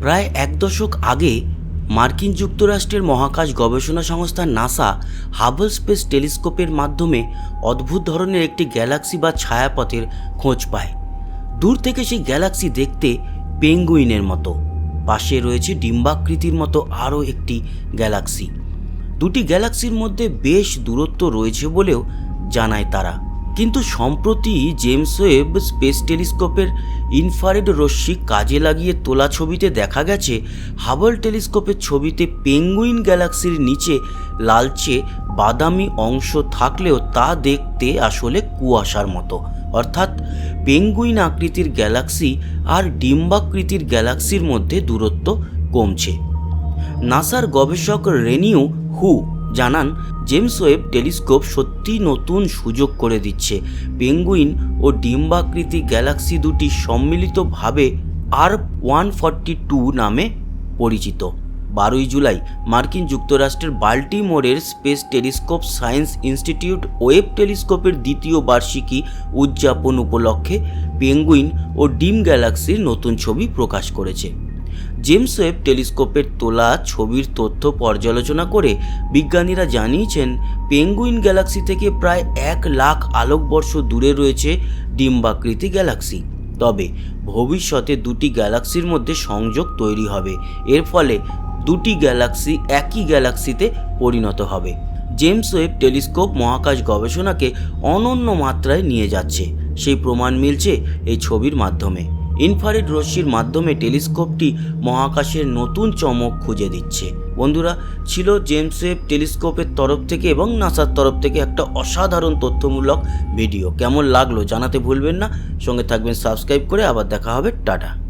প্রায় এক দশক আগে মার্কিন যুক্তরাষ্ট্রের মহাকাশ গবেষণা সংস্থা নাসা হাবল স্পেস টেলিস্কোপের মাধ্যমে অদ্ভুত ধরনের একটি গ্যালাক্সি বা ছায়াপথের খোঁজ পায়। দূর থেকে সেই গ্যালাক্সি দেখতে পেঙ্গুইনের মতো। পাশে রয়েছে ডিম্বাকৃতির মতো আরও একটি গ্যালাক্সি। দুটি গ্যালাক্সির মধ্যে বেশ দূরত্ব রয়েছে বলেও জানায় তারা। কিন্তু সম্প্রতি জেমস ওয়েব স্পেস টেলিস্কোপের ইনফ্রারেড রশ্মি কাজে লাগিয়ে তোলা ছবিতে দেখা গেছে, হাবল টেলিস্কোপের ছবিতে পেঙ্গুইন গ্যালাক্সির নিচে লালচে বাদামি অংশ থাকলেও তা দেখতে আসলে কুয়াশার মতো। অর্থাৎ পেঙ্গুইন আকৃতির গ্যালাক্সি আর ডিম্বাকৃতির গ্যালাক্সির মধ্যে দূরত্ব কমছে। নাসার গবেষক রেনিউ হু জানান, জেমস ওয়েব টেলিস্কোপ সত্যি নতুন সুযোগ করে দিচ্ছে। পেঙ্গুইন ও ডিম্বাকৃতি গ্যালাক্সি দুটি সম্মিলিতভাবে আর ওয়ান ফর্টি টু নামে পরিচিত। বারোই জুলাই, মার্কিন যুক্তরাষ্ট্রের বাল্টিমোরের space telescope science institute Webb টেলিস্কোপের দ্বিতীয় বার্ষিকী উদযাপন উপলক্ষে পেঙ্গুইন ও ডিম গ্যালাক্সির নতুন ছবি প্রকাশ করেছে। জেমস ওয়েব টেলিস্কোপের তোলা ছবির তথ্য পর্যালোচনা করে বিজ্ঞানীরা জানিয়েছেন, পেঙ্গুইন গ্যালাক্সি থেকে প্রায় এক লাখ আলোকবর্ষ দূরে রয়েছে ডিম্বাকৃতি গ্যালাক্সি। তবে ভবিষ্যতে দুটি গ্যালাক্সির মধ্যে সংযোগ তৈরি হবে। এর ফলে দুটি গ্যালাক্সি একই গ্যালাক্সিতে পরিণত হবে। জেমস ওয়েব টেলিস্কোপ মহাকাশ গবেষণাকে অনন্য মাত্রায় নিয়ে যাচ্ছে। সেই প্রমাণ মিলছে এই ছবির মাধ্যমে। ইনফ্রারেড রশ্মির মাধ্যমে টেলিস্কোপটি মহাকাশের নতুন চমক খুঁজে দিচ্ছে। বন্ধুরা, ছিল জেমস ওয়েব টেলিস্কোপের তরফ থেকে এবং নাসার তরফ থেকে একটা অসাধারণ তথ্যমূলক ভিডিও। কেমন লাগল জানাতে ভুলবেন না। সঙ্গে থাকবেন সাবস্ক্রাইব করে। আবার দেখা হবে। টাটা।